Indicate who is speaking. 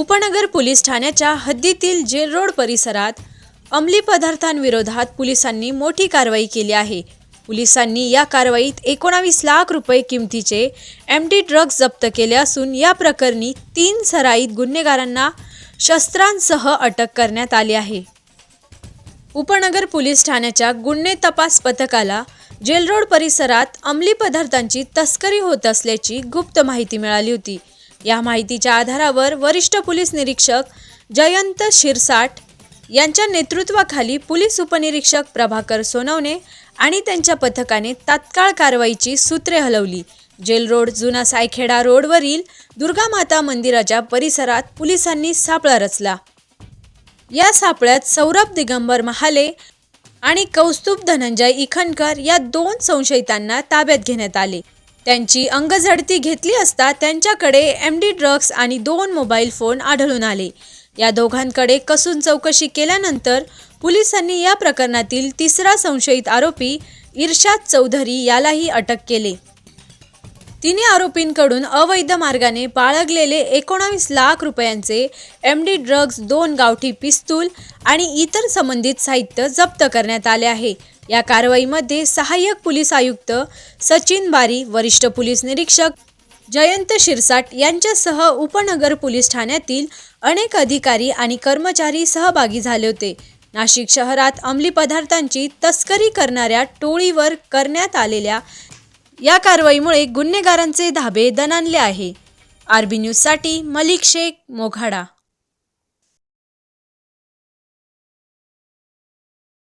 Speaker 1: उपनगर पोलीस ठाण्याच्या हद्दीतील जेल रोड परिसरात अंमली पदार्थांविरोधात पोलिसांनी मोठी कारवाई केली आहे. पोलिसांनी या कारवाईत एकोणावीस लाख रुपये किमतीचे एम डी ड्रग्ज जप्त केले असून या प्रकरणी तीन सराईत गुन्हेगारांना शस्त्रांसह अटक करण्यात आली आहे. उपनगर पोलीस ठाण्याच्या गुन्हे तपास पथकाला जेल रोड परिसरात अंमली पदार्थांची तस्करी होत असल्याची गुप्त माहिती मिळाली होती. या माहितीच्या आधारावर वरिष्ठ पोलीस निरीक्षक जयंत शिरसाट यांच्या नेतृत्वाखाली पोलीस उपनिरीक्षक प्रभाकर सोनवणे आणि त्यांच्या पथकाने तात्काळ कारवाईची सूत्रे हलवली. जेल रोड जुना सायखेडा रोडवरील दुर्गामाता मंदिराच्या परिसरात पोलिसांनी सापळा रचला. या सापळ्यात सौरभ दिगंबर महाले आणि कौस्तुभ धनंजय इखनकर या दोन संशयितांना ताब्यात घेण्यात आले. त्यांची अंगझडती घेतली असता त्यांच्याकडे एम डी ड्रग्स आणि दोन मोबाईल फोन आढळून आले. या दोघांकडे कसून चौकशी केल्यानंतर पोलिसांनी या प्रकरणातील तिसरा संशयित आरोपी इर्शाद चौधरी यालाही अटक केले. तिन्ही आरोपींकडून अवैध मार्गाने बाळगलेले एकोणावीस लाख रुपयांचे एम डी ड्रग्ज दोन गावठी पिस्तूल आणि इतर संबंधित साहित्य जप्त करण्यात आले आहे. या कारवाईमध्ये सहाय्यक पोलीस आयुक्त सचिन बारी वरिष्ठ पोलीस निरीक्षक जयंत शिरसाट यांच्यासह उपनगर पोलीस ठाण्यातील अनेक अधिकारी आणि कर्मचारी सहभागी झाले होते. नाशिक शहरात अंमली पदार्थांची तस्करी करणाऱ्या टोळीवर करण्यात आलेल्या या कारवाईमुळे गुन्हेगारांचे धाबे दणाणले आहे. आरबी न्यूजसाठी मलिक शेख मोघाडा